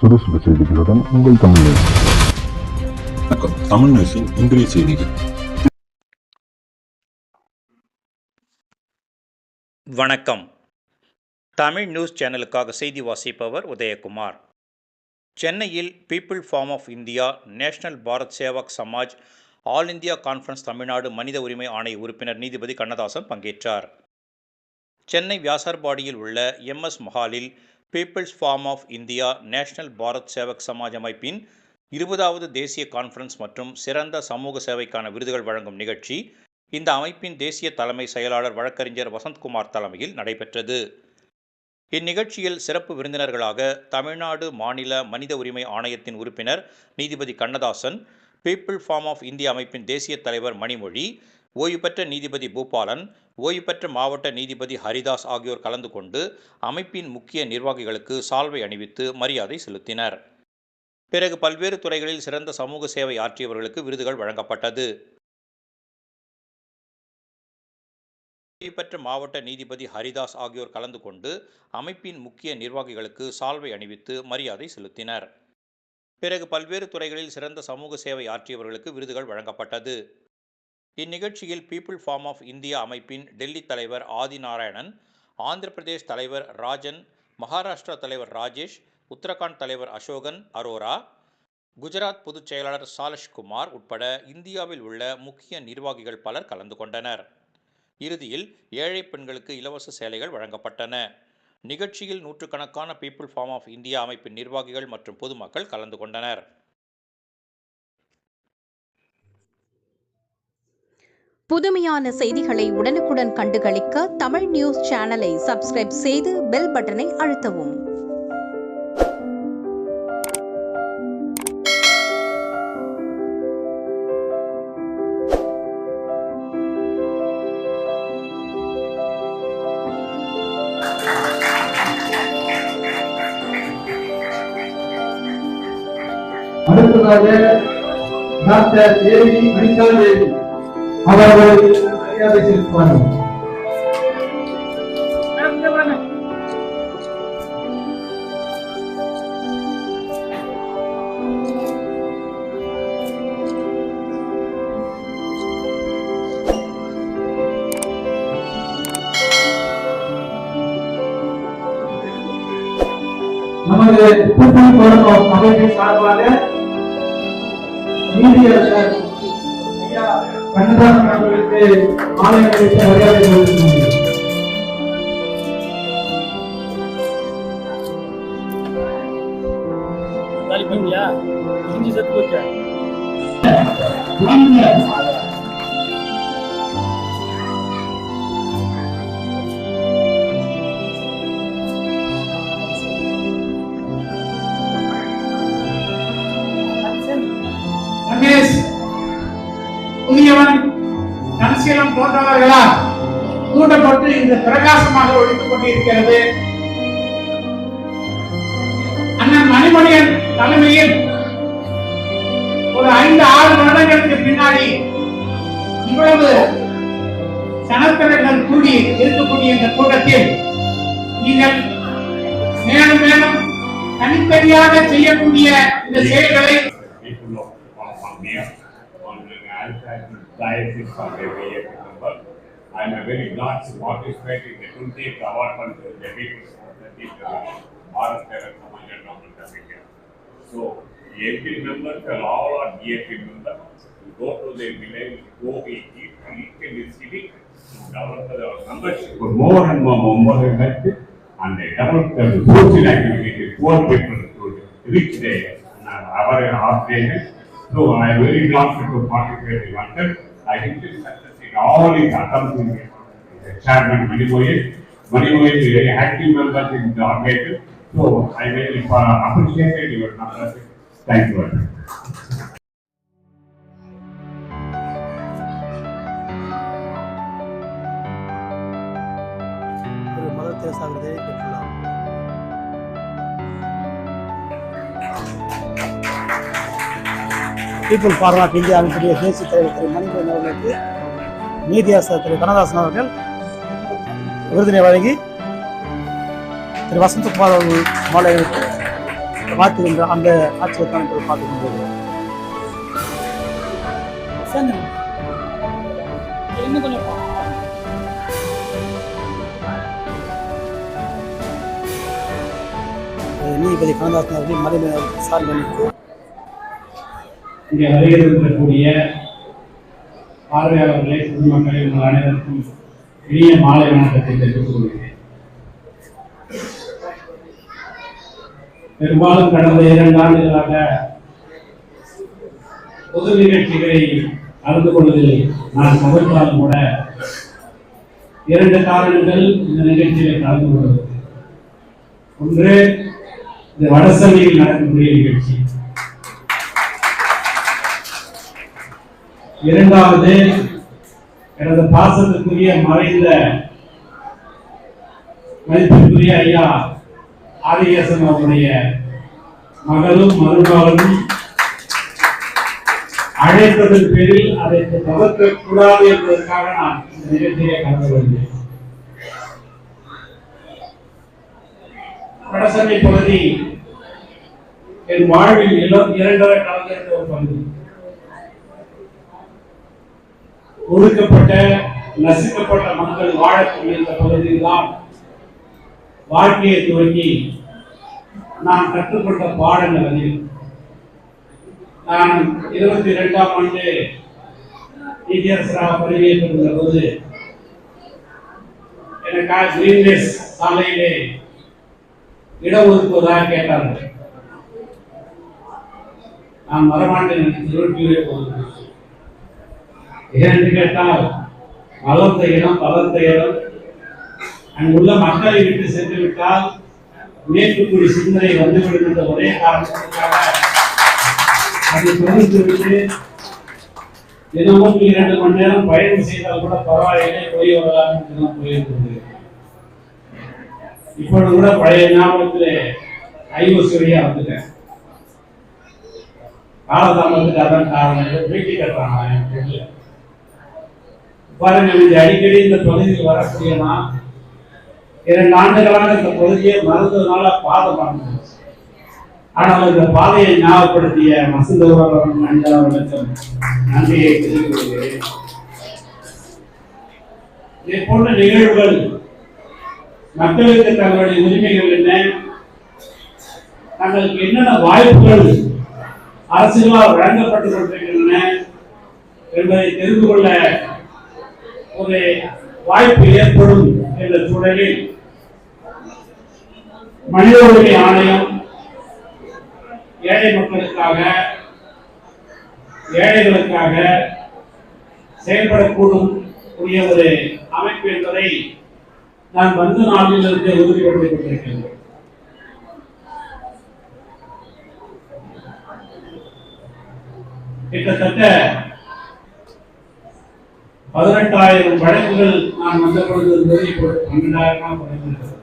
சுறுசுறு செய்திகளுடன் உங்கள் தமிழ் நியூஸ். வணக்கம். தமிழ் நியூஸின் இன்றைய செய்திகள். வணக்கம். தமிழ் நியூஸ் சேனலுக்காக செய்தி வாசிப்பவர் உதயகுமார். சென்னையில் people forum of India national Bharat Sevak Samaj all India conference Tamil Nadu மனித உரிமை ஆணைய உறுப்பினர் நீதிபதி கண்ணதாசன் பங்கேற்றார். சென்னை வியாசர்பாடியில் உள்ள MS மஹாலில் people's forum of India national Bharat Sevak Samaj அமைப்பின் இருபதாவது தேசிய கான்ஃபரன்ஸ் மற்றும் சிறந்த சமூக சேவைக்கான விருதுகள் வழங்கும் நிகழ்ச்சி இந்த அமைப்பின் தேசிய தலைமை செயலாளர் வழக்கறிஞர் வசந்த்குமார் தலைமையில் நடைபெற்றது. இந்நிகழ்ச்சியில் சிறப்பு விருந்தினர்களாக தமிழ்நாடு மாநில மனித உரிமை ஆணையத்தின் உறுப்பினர் நீதிபதி Kannadasan people forum of India அமைப்பின் தேசிய தலைவர் மணிமொழி ஓய்வு பெற்ற நீதிபதி பூபாலன் ஓய்வு பெற்ற மாவட்ட நீதிபதி ஹரிதாஸ் ஆகியோர் கலந்து கொண்டு அமைப்பின் முக்கிய நிர்வாகிகளுக்கு சால்வை அணிவித்து மரியாதை செலுத்தினர். பிறகு பல்வேறு துறைகளில் சிறந்த சமூக சேவை ஆற்றியவர்களுக்கு விருதுகள் வழங்கப்பட்டது. ஓய்வு பெற்ற மாவட்ட நீதிபதி ஹரிதாஸ் ஆகியோர் கலந்து கொண்டு அமைப்பின் முக்கிய நிர்வாகிகளுக்கு சால்வை அணிவித்து மரியாதை செலுத்தினர். பிறகு பல்வேறு துறைகளில் சிறந்த சமூக சேவை ஆற்றியவர்களுக்கு விருதுகள் வழங்கப்பட்டது. இந்நிகழ்ச்சியில் பீப்புள் ஃபார்ம் ஆஃப் இந்தியா அமைப்பின் டெல்லி தலைவர் ஆதிநாராயணன் ஆந்திர பிரதேஷ் தலைவர் ராஜன் மகாராஷ்டிரா தலைவர் ராஜேஷ் உத்தரகாண்ட் தலைவர் அசோகன் அரோரா குஜராத் பொதுச் செயலாளர் சாலஷ்குமார் உட்பட இந்தியாவில் உள்ள முக்கிய நிர்வாகிகள் பலர் கலந்து கொண்டனர். இறுதியில் ஏழை பெண்களுக்கு இலவச சேலைகள் வழங்கப்பட்டன. நிகழ்ச்சியில் நூற்றுக்கணக்கான பீப்புள் ஃபார்ம் ஆஃப் இந்தியா அமைப்பின் நிர்வாகிகள் மற்றும் பொதுமக்கள் கலந்து கொண்டனர். புதுமையான செய்திகளை உடனுக்குடன் கண்டுகளிக்க தமிழ் நியூஸ் சேனலை சப்ஸ்கிரைப் செய்து பெல் பட்டனை அழுத்தவும். அடுத்ததாக டாக்டர் தேவி அனிதா தேவி அவர்கள் மரியாதை செலுத்துவார்கள் நமது புத்தகம் தொடரும் அமைப்பின் சார்பாக நீதியரசர் ஐயா கண்ணதாசன் அவர்களுக்கு மாலை அணிவித்து மரியாதை போன்றவர்களால் மூடப்பட்டு இந்த பிரகாசமாக ஒழித்துக் கொண்டிருக்கிறது. அண்ணன் மணிமணியன் தலைமையில் ஒரு ஐந்து ஆறு வருடங்களுக்கு பின்னாடி இவ்வளவு சனத்தினர்கள் கூடி இருக்கக்கூடிய இந்த கூட்டத்தில் நீங்கள் மேலும் மேலும் தனித்தனியாக செய்யக்கூடிய இந்த செயல்களை people I'm a very large participant in the Kunti Kavarpan debate that is uh, Bharat Karak Samaja Government of India. So, every member shall all are DFA member. You go to the village, go eat, eat and each city to develop our membership for more and more members and they develop the social activity, poor people to reach their our aspiration. So, I am very glad to participate in London. I think all is accomplished. The chairman Manimoy, Manimoy is a very active member in the organization. So I very uh, appreciate your membership. Thank you very much. ஒரு mother Teresa விருதை பெற்றுள்ளார் people forum of India அமைப்புடைய தேசிய தலைவர் திரு மணிகண்டன் அவர்களுக்கு நீதியாசர் திரு கண்ணதாசன் அவர்கள் விருதினை வழங்கி திரு வசந்தகுமார் அவர்கள் மாலை வாழ்த்துகின்ற அந்த காட்சியை தான் இப்போது பார்த்து கொண்டிருக்கிறோம் அஹ் நீதிபதி கனதாசன் அவர்கள் மறைமுக விசாரணைக்கு இங்கே வருகிறக்கூடிய பார்வையாளர்களே பொதுமக்களே உங்கள் அனைவருக்கும் இனிய மாலை வணக்கத்தை தெரிவித்துக் கொள்கிறேன். பெரும்பாலும் கடந்த இரண்டு ஆண்டுகளாக பொது நிகழ்ச்சிகளை கலந்து கொள்வதில் நான் தவிர்த்தாலும் கூட இரண்டு காரணங்கள் இந்த நிகழ்ச்சியில கலந்து கொள்வது ஒன்று இந்த வடசென்னையில் நடக்கக்கூடிய நிகழ்ச்சி. இரண்டாவது எனது பாசத்துக்குரிய மறைந்த மதிப்பிற்குரிய ஐயா ஆதிகேசன் அவருடைய மகளும் மருமகளும் அழைப்பதன் பேரில் அதை தவிர்க்க கூடாது என்பதற்காக நான் இந்த நிகழ்ச்சியை கலந்து கொள்கிறேன். வடசென்னை பகுதி என் வாழ்வில் இளம் இரண்டரை கலந்திருந்த ஒரு பகுதி. ஒடுக்கப்பட்ட நசுக்கப்பட்ட மக்கள் வாழக்கூடிய இந்த பகுதியில் தான் வாழ்க்கையை துவங்கி நான் கற்றுக்கொண்ட பாடங்கள் அதில் நான் இருபத்தி ரெண்டாம் ஆண்டு நீதியரசராக பதவியேற்றிருந்த போது எனக்காக கிரீன்வேஸ் சாலையிலே இடஒதுக்குவதாக கேட்டார்கள். நான் வரமாட்டேன் என்று திருவள்ளூரே போகிறேன் ஏன்னு கேட்டால் வளர்ந்த இடம் வளர்ந்த இடம் அங்குள்ள மக்களை விட்டு சென்று விட்டால் மேற்குக்குடி சிந்தனை வந்துவிடும் என்ற ஒரே காரணத்திற்காக அதை தொடர்ந்து தினமும் இரண்டு மணி நேரம் பயணம் செய்தால் கூட பரவாயில்லை போய் வரலாம் என்று நான் போயிருந்தது இப்பொழுது கூட பழைய ஞாபகத்தில் ஐவசூரியா வந்துட்டேன் காலதாமத்துக்கு அதான் காரணம். வீட்டு கட்டுறாங்க பாருங்கள் இது அடிக்கடி இந்த பகுதியில் வரக்கூடிய நான் இரண்டு ஆண்டுகளாக இந்த பகுதியை மறந்ததுனால பாதை மறந்து ஆனால் இந்த பாதையை ஞாபகப்படுத்திய வசந்தவரம் அஞ்சாவது நன்றியை தெரிவித்துக் கொள்கிறேன். இதே போன்ற நிகழ்வுகள் மக்களுக்கு தங்களுடைய உரிமைகள் என்ன? தங்களுக்கு என்னென்ன வாய்ப்புகள் அரசுகளால் வழங்கப்பட்டு கொண்டிருக்கின்றன என்பதை தெரிந்து கொள்ள ஒரு வாய்ப்பு ஏற்படும் என்ற சூழலில் மனித உரிமை ஆணையம் ஏழை மக்களுக்காக ஏழைகளுக்காக செயல்படக்கூடும் கூடிய ஒரு அமைப்பு என்பதை நான் வந்த நாட்டிலிருந்து உறுதிப்படுத்திக் கொண்டிருக்கின்றேன் கிட்டத்தட்ட பதினெட்டாயிரம் படைப்புகள் நான் வந்த பொழுது இருந்தது இப்பொழுது பன்னெண்டாயிரமா குறைந்திருக்கிறது